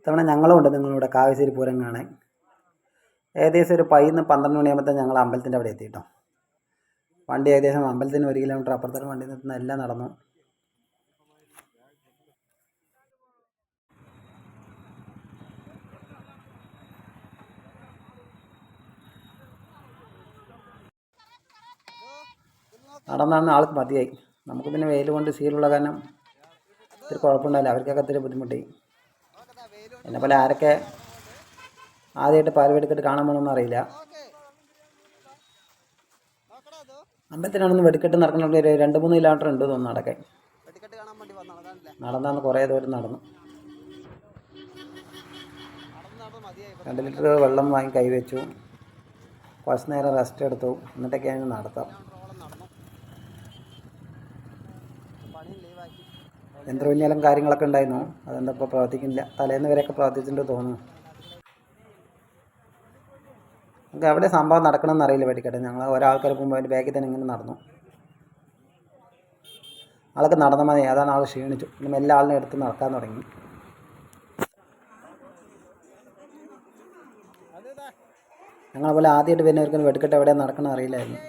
ഇത്തവണ ഞങ്ങളും ഉണ്ട് നിങ്ങളിവിടെ കാവശ്ശേരി പൂരം കാണാൻ. ഏകദേശം ഒരു പതിന്ന് പന്ത്രണ്ട് മണിയാകുമ്പോൾ ഞങ്ങൾ അമ്പലത്തിന്റെ അവിടെ എത്തിയിട്ടോ. വണ്ടി ഏകദേശം അമ്പലത്തിന് ഒരു കിലോമീറ്റർ അപ്പുറത്തൊരു വണ്ടി നിർത്തുന്ന എല്ലാം നടന്നു. നടന്നാണ് ആൾക്ക് മതിയായി. നമുക്ക് പിന്നെ വെയിൽ കൊണ്ട് സീലുള്ള കാരണം ഇത്തിരി കുഴപ്പമുണ്ടായില്ല അവർക്കൊക്കെ ഇത്തിരി ബുദ്ധിമുട്ടായി എന്നെ പോലെ ആരൊക്കെ ആദ്യമായിട്ട് പാൽ വെടിക്കെട്ട് കാണാൻ പോകുന്നൊന്നും അറിയില്ല. അമ്പലത്തിനാണെന്ന് വെടിക്കെട്ട് നടക്കണമെങ്കിൽ ഒരു രണ്ട് മൂന്ന് കിലോമീറ്റർ ഉണ്ട് തോന്നുന്നു വന്നതാണല്ലേ നടന്നാന്ന് കുറേ ദൂരം നടന്നു. രണ്ട് ലിറ്റർ വെള്ളം വാങ്ങി കൈവച്ചു. കുറച്ച് നേരം റെസ്റ്റ് എടുത്തു. എന്നിട്ടൊക്കെയാണ് നടത്താം കിലോമീറ്ററോളം നടന്നു പണി ലീവാക്കി യന്ത്രവിന്യാലും കാര്യങ്ങളൊക്കെ ഉണ്ടായിരുന്നു. അതെന്താ ഇപ്പോൾ പ്രവർത്തിക്കുന്നില്ല. തലേന്ന് വരെയൊക്കെ പ്രവർത്തിച്ചിട്ടുണ്ട് തോന്നുന്നു. നമുക്ക് എവിടെ സംഭവം നടക്കണമെന്ന് അറിയില്ല വെടിക്കട്ടെ ഞങ്ങൾ ഒരാൾക്കാർ പോകുമ്പോൾ അതിന്റെ ബാക്കിൽ തന്നെ ഇങ്ങനെ നടന്നു. ആൾക്ക് നടന്ന മതി അതാണ് ആൾ ക്ഷീണിച്ചു. പിന്നെ എല്ലാ ആളിനെ എടുത്ത് നടക്കാൻ തുടങ്ങി. ഞങ്ങളെ പോലെ ആദ്യമായിട്ട് വരുന്നവർക്കൊന്നും വെടിക്കെട്ട് എവിടെയാണ് നടക്കണം അറിയില്ലായിരുന്നു.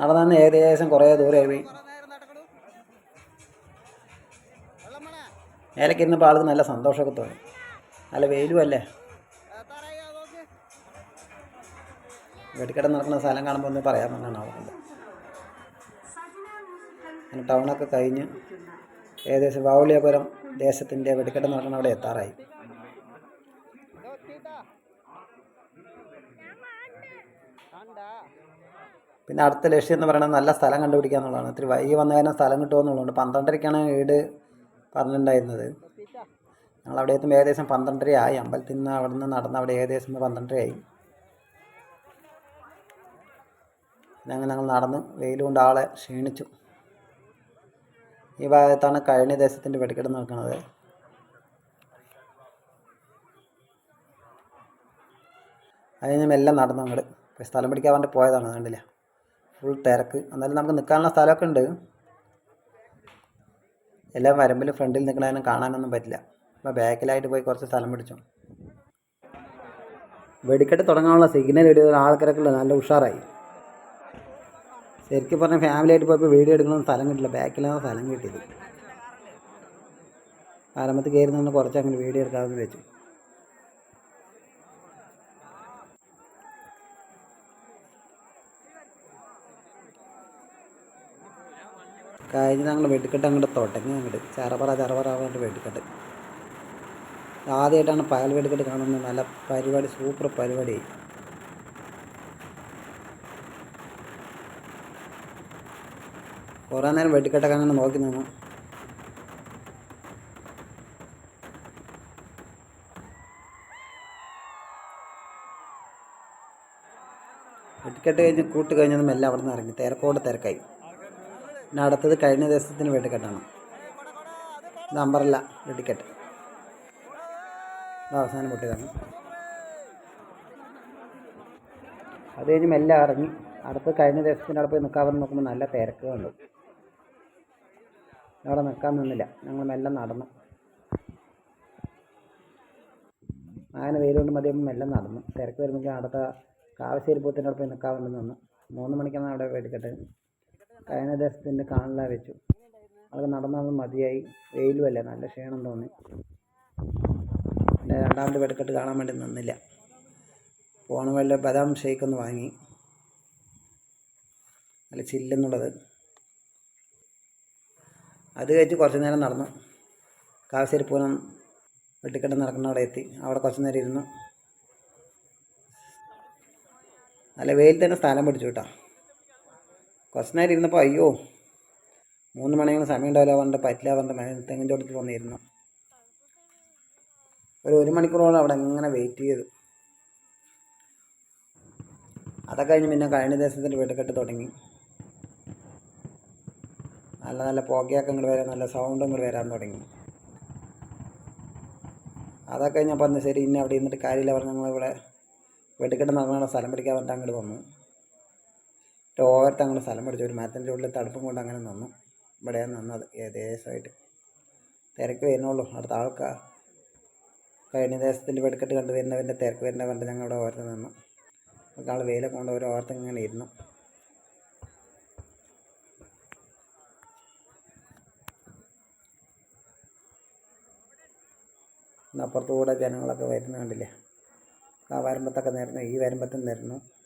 നടന്നു ഏകദേശം കുറേ ദൂരമായി പോയി മേലേക്ക് ഇരുന്നപ്പോൾ ആൾക്ക് നല്ല സന്തോഷമൊക്കെ തോന്നി. നല്ല വെയിലും അല്ലേ? വെടിക്കട നടക്കുന്ന സ്ഥലം കാണുമ്പോൾ ഒന്ന് പറയാമെന്നാണ് അവർക്ക് അങ്ങനെ ടൗണൊക്കെ കഴിഞ്ഞ് ഏകദേശം വാവുളിയപുരം ദേശത്തിന്റെ വെടിക്കെട്ട് നടക്കുന്ന അവിടെ എത്താറായി. കണ്ടാ? പിന്നെ അടുത്ത ലക്ഷ്യം എന്ന് പറയുന്നത് നല്ല സ്ഥലം കണ്ടുപിടിക്കുക എന്നുള്ളതാണ്. ഇത്തിരി വൈകി വന്നു കഴിഞ്ഞാൽ സ്ഥലം കിട്ടുമെന്നുള്ളതുകൊണ്ട് പന്ത്രണ്ടരയ്ക്കാണ് വീട് പറഞ്ഞിട്ടുണ്ടായിരുന്നത്. ഞങ്ങൾ അവിടെ എത്തുമ്പോൾ ഏകദേശം പന്ത്രണ്ടര ആയി. അമ്പലത്തിൽ നിന്ന് അവിടെ നിന്ന് നടന്ന് അവിടെ ഏകദേശം പന്ത്രണ്ടരയായി അങ്ങനെ ഞങ്ങൾ നടന്ന് വെയിൽ കൊണ്ട് ആളെ ക്ഷീണിച്ചു. ഈ ഭാഗത്താണ് കഴിഞ്ഞ ദേശത്തിന്റെ വെടിക്കെട്ട് നിൽക്കുന്നത് അതിന് മെല്ലെ നടന്നു അങ്ങോട്ട് സ്ഥലം പിടിക്കാൻ വേണ്ടി പോയതാണ് കണ്ടില്ല? ഫുൾ തിരക്ക്. എന്നാലും നമുക്ക് നിൽക്കാനുള്ള സ്ഥലമൊക്കെ ഉണ്ട്. എല്ലാം വരമ്പിൽ ഫ്രണ്ടിൽ നിൽക്കണതിനും കാണാനൊന്നും പറ്റില്ല. അപ്പോൾ ബാക്കിലായിട്ട് പോയി കുറച്ച് സ്ഥലം പിടിച്ചു. വെടിക്കെട്ട് തുടങ്ങാനുള്ള സിഗ്നൽ ഇടുന്ന ആൾക്കാരൊക്കെ നല്ല ഉഷാറായി. ശരിക്കും പറഞ്ഞാൽ ഫാമിലി ആയിട്ട് പോയപ്പോൾ വീഡിയോ എടുക്കണമെന്ന് സ്ഥലം കിട്ടില്ല. ബാക്കിലാണ് സ്ഥലം കിട്ടിയത്? ആരംഭത്തിൽ കയറി നിന്ന് കുറച്ച് അങ്ങനെ വീഡിയോ എടുക്കാമെന്ന് വെച്ചു. കഴിഞ്ഞ് ഞങ്ങൾ വെടിക്കെട്ട് അങ്ങോട്ട് തുടങ്ങി അങ്ങോട്ട് ചറപറ ചറപറ പറഞ്ഞിട്ട് വെടിക്കെട്ട്. ആദ്യമായിട്ടാണ് പകൽ വെടിക്കെട്ട് കാണുന്നത്. നല്ല പരിപാടി സൂപ്പർ പരിപാടി. കുറേ നേരം വെടിക്കെട്ടൊക്കെ അങ്ങനെ നോക്കി നിന്നു. വെടിക്കെട്ട് കഴിഞ്ഞ് കൂട്ട് കഴിഞ്ഞതും എല്ലാം അവിടെ നിന്ന് ഇറങ്ങി. തിരക്കോട് തിരക്കായി. പിന്നെ അടുത്തത് കഴിഞ്ഞ ദിവസത്തിന് വെടിക്കെട്ടാണ് ഇത് അമ്പറല്ല വെടിക്കെട്ട് ഇത് അവസാനം പൊട്ടിയതാണ്. അത് കഴിഞ്ഞ് മെല്ലെ ഇറങ്ങി. അടുത്ത് കഴിഞ്ഞ ദിവസത്തിന്റെ അവിടെ പോയി നിൽക്കാൻ വന്ന് നോക്കുമ്പോൾ നല്ല തിരക്ക് അവിടെ നിൽക്കാൻ നിന്നില്ല. ഞങ്ങൾ മെല്ലെ നടന്നു. അങ്ങനെ വെയിലുകൊണ്ട് മതിയാകുമ്പോൾ മെല്ലെ നടന്നു. തിരക്ക് വരുമ്പോൾ അടുത്ത കാവശ്ശേരി പൂത്തിന്റെ അവിടെ പോയി നിൽക്കാൻ വേണ്ടി നിന്നു. മൂന്ന് മണിക്കാണ് അവിടെ വെടിക്കെട്ട്. കഴിഞ്ഞ ദിവസത്തിന്റെ കാണില വെച്ചു. അത് നടന്നത് മതിയായി. വെയിലും അല്ലേ? നല്ല ക്ഷീണം തോന്നി. പിന്നെ രണ്ടാമത് വെടിക്കെട്ട് കാണാൻ വേണ്ടി നിന്നില്ല. പോണ വല്ല ബദാം ഷേക്ക് ഒന്ന് വാങ്ങി. നല്ല ചില്ലെന്നുള്ളത്. അത് കഴിച്ച് കുറച്ച് നേരം നടന്നു. കാവശ്ശേരി പൂനം വെട്ടിക്കെട്ട് നടക്കുന്ന അവിടെ എത്തി. അവിടെ കുറച്ച് നേരം ഇരുന്നു. നല്ല വെയിൽ തന്നെ സ്ഥലം പിടിച്ചു കേട്ടോ. കുറച്ച് നേരം ഇരുന്നപ്പോൾ അയ്യോ മൂന്ന് മണിയാണ് സമയം ഉണ്ടാവില്ല പറഞ്ഞിട്ട് പറ്റില്ല പറഞ്ഞിട്ട് തെങ്ങിന്റെ അടുത്ത് വന്നിരുന്നു. ഒരു ഒരു മണിക്കൂറോളം അവിടെ ഇങ്ങനെ വെയിറ്റ് ചെയ്തു. അതൊക്കെ കഴിഞ്ഞ് പിന്നെ കഴിഞ്ഞ ദിവസത്തിന്റെ വെടിക്കെട്ട് തുടങ്ങി. നല്ല നല്ല പുകയൊക്കെ ഇങ്ങോട്ട് വരാൻ നല്ല സൗണ്ടും ഇങ്ങോട്ട് വരാൻ തുടങ്ങി. അതൊക്കെ കഴിഞ്ഞപ്പോൾ അന്ന് ശരി ഇനി അവിടെ ഇരുന്നിട്ട് കാര്യമില്ല പറഞ്ഞ് ഞങ്ങളിവിടെ വെടിക്കെട്ട് നടന്നുള്ള സ്ഥലം പിടിക്കാൻ പറഞ്ഞിട്ട് അങ്ങോട്ട് വന്നു. ഓരത്ത് അങ്ങനെ സ്ഥലം പഠിച്ചു ഒരു മരത്തിന്റെ ഉള്ളിൽ തടുപ്പും കൊണ്ട് അങ്ങനെ നിന്നു. ഇവിടെയാണ് നിന്നത്. ഏകദേശമായിട്ട് തിരക്ക് വരുന്നുള്ളൂ. അടുത്ത ആൾക്കാർ കഴിഞ്ഞ ദിവസത്തിന്റെ വെടിക്കെട്ട് കണ്ടു വരുന്നവന്റെ തിരക്ക് വരുന്ന കണ്ട് ഞങ്ങൾ അവിടെ ഓരത്ത് നിന്നു. ആൾ വെയിലൊക്കെ കൊണ്ട് ഒരു ഓർത്ത് ഇങ്ങനെ ഇരുന്നു. അപ്പുറത്തുകൂടെ ജനങ്ങളൊക്കെ വരുന്ന കണ്ടില്ലേ? ആ വരുമ്പത്തൊക്കെ നേരുന്നു. ഈ വരുമ്പത്തും നേരുന്നു.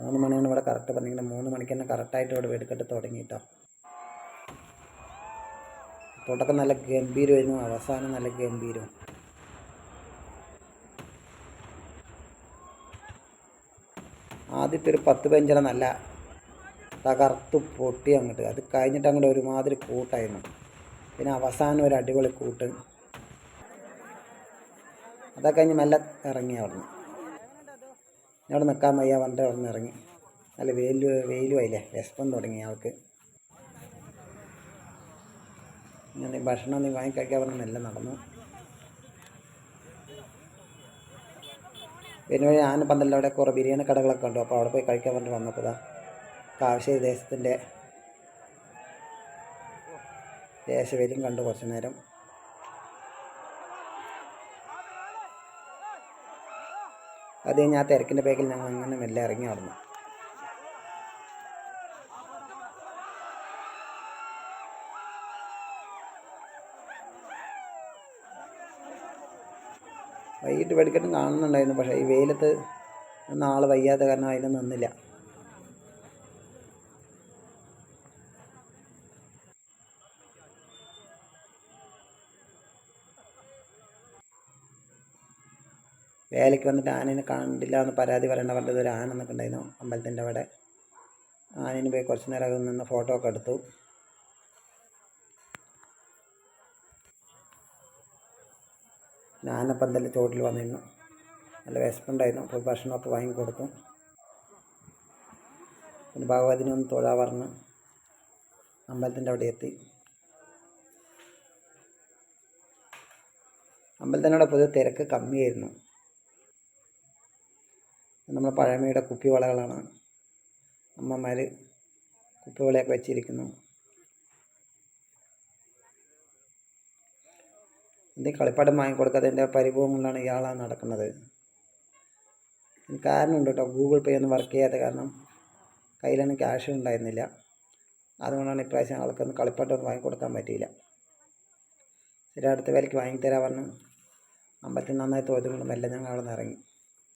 മൂന്ന് മണിയാണ് ഇവിടെ കറക്റ്റ് പറഞ്ഞിരിക്കുന്നത്. മൂന്ന് മണിക്ക് തന്നെ കറക്റ്റായിട്ട് ഇവിടെ വെടിക്കെട്ട് തുടങ്ങി കേട്ടോ തുടക്കം നല്ല ഗംഭീരമായിരുന്നു. അവസാനം നല്ല ഗംഭീരം. ആദ്യത്തെ ഒരു പത്ത് പതിനഞ്ചെണ്ണം നല്ല തകർത്ത് പൊട്ടി അങ്ങോട്ട്. അത് കഴിഞ്ഞിട്ട് അങ്ങോട്ട് ഒരുമാതിരി കൂട്ടായിരുന്നു. പിന്നെ അവസാനം ഒരു അടിപൊളി കൂട്ട്. അതൊക്കെ കഴിഞ്ഞ് മെല്ലെ ഇറങ്ങി അവിടുന്ന്. അവിടെ നിൽക്കാൻ വയ്യ പറഞ്ഞിട്ട് അവിടെ നിന്ന് ഇറങ്ങി. നല്ല വെയിൽ വെയിലുമായില്ലേ? വിശപ്പം തുടങ്ങി ആൾക്ക്. ഞാൻ ഭക്ഷണം നീ വാങ്ങിക്കഴിക്കാൻ പറഞ്ഞ് മെല്ലെ നടന്നു. പിന്നെ വഴി ആനപ്പന്തലിൽ അവിടെ കുറേ ബിരിയാണി കടകളൊക്കെ ഉണ്ട് അപ്പോൾ അവിടെ പോയി കഴിക്കാൻ വേണ്ടി വന്നപ്പോൾ ഇതാ കാവശ്യ ദേശത്തിന്റെ ദേശവേലിയും കണ്ടു കുറച്ച് നേരം. അത് കഴിഞ്ഞ് ആ തിരക്കിന്റെ ബാക്കിൽ ഞങ്ങൾ അങ്ങനെ മെല്ലെ ഇറങ്ങി നടന്നു. വൈകിട്ട് വെടിക്കെട്ടും കാണുന്നുണ്ടായിരുന്നു പക്ഷേ ഈ വെയിലത്ത് നാളെ വയ്യാത്ത കാരണം അതിന് നിന്നില്ല. വേലയ്ക്ക് വന്നിട്ട് ആനേനെ കണ്ടില്ല എന്ന് പരാതി പറയേണ്ട പറഞ്ഞത് ഒരു ആന നിൽക്കുന്നുണ്ടായിരുന്നു അമ്പലത്തിന്റെ അവിടെ. ആനേന് പോയി കുറച്ച് നേരം നിന്ന് ഫോട്ടോ ഒക്കെ എടുത്തു. ആനപ്പന്തലിന്റെ ചോട്ടിൽ വന്നിരുന്നു. നല്ല വിശപ്പുണ്ടായിരുന്നു. അപ്പോൾ ഭക്ഷണമൊക്കെ വാങ്ങിക്കൊടുത്തു പിന്നെ ഭഗവതിനെ ഒന്ന് തൊഴാ പറഞ്ഞ് അമ്പലത്തിന്റെ അവിടെ എത്തി. അമ്പലത്തിനോട് പൊതുവെ തിരക്ക് കമ്മിയായിരുന്നു. നമ്മുടെ പഴമയുടെ കുപ്പിവളകളാണ്. അമ്മമാർ കുപ്പിവളയൊക്കെ വെച്ചിരിക്കുന്നു. എന്തെങ്കിലും കളിപ്പാട്ടം വാങ്ങിക്കൊടുക്കാത്തതിന്റെ പരിഭവം കൊണ്ടാണ് ഇയാളാ നടക്കുന്നത്. കാരണമുണ്ട് കേട്ടോ ഗൂഗിൾ പേ ഒന്നും വർക്ക് ചെയ്യാത്ത കാരണം. കയ്യിലൊന്നും ക്യാഷ് ഉണ്ടായിരുന്നില്ല. അതുകൊണ്ടാണ് ഇപ്രാവശ്യം ആൾക്കൊന്നും കളിപ്പാട്ടം വാങ്ങിക്കൊടുക്കാൻ പറ്റിയില്ല. ശരി അടുത്ത വിലയ്ക്ക് വാങ്ങിത്തരാൻ പറഞ്ഞ് അമ്പലത്തിൽ നന്നായി തോറ്റുകൊണ്ട് എല്ലാം ഞങ്ങൾ അവിടെ നിന്ന് ഇറങ്ങി.